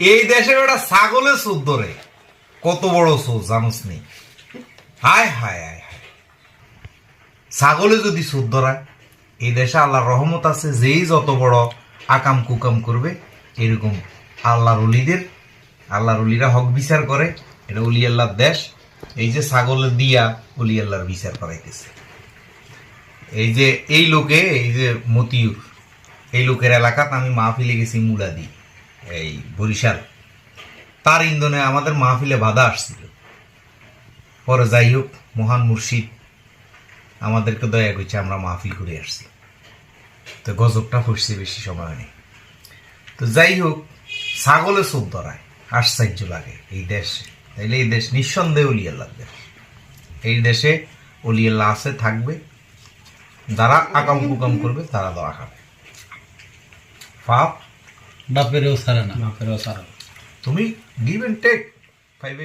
এই দেশে ওটা ছাগলে সুদ ধরে। কত বড় সুদ, জানোস নি? হায় হায় হায় হায়। ছাগলে যদি সুদ ধরায়, এই দেশে আল্লাহর রহমত আছে, যেই যত বড় আকাম কুকাম করবে, এরকম আল্লাহর অলিদের, আল্লাহর অলিরা হক বিচার করে, এটা অলি আল্লাহর দেশ। এই যে ছাগলের দিয়া অলি আল্লাহর বিচার করাইতেছে। এই যে এই লোকে, এই যে মতিউর, এই লোকের এলাকাতে আমি মাহফিলে গেছি মুলাদি এই বরিশাল, তার ইন্ধনে আমাদের মাহফিলে বাধা আসছিল। পরে যাই হোক, মহান মুর্শিদ আমাদেরকে দয়া করছে আমরা মাহফিল করে আসছি। তো গজবটা ফুসছে বেশি সময় নেই। তো যাই হোক, ছাগলে সুদ ধরায়, আশ্চর্য লাগে এই দেশে। তাইলে এই দেশ নিঃসন্দেহে অলিয়াল্লাহ দেশ। এই দেশে অলিয়াল্লাহ আছে, থাকবে। যারা আকাম কুকাম করবে, তারা দোয়া খাবে। পাপ বাপেরও ছাড়ে না। বাপেরও সারা তুমি গিভ এন্ড টেক ফাইভে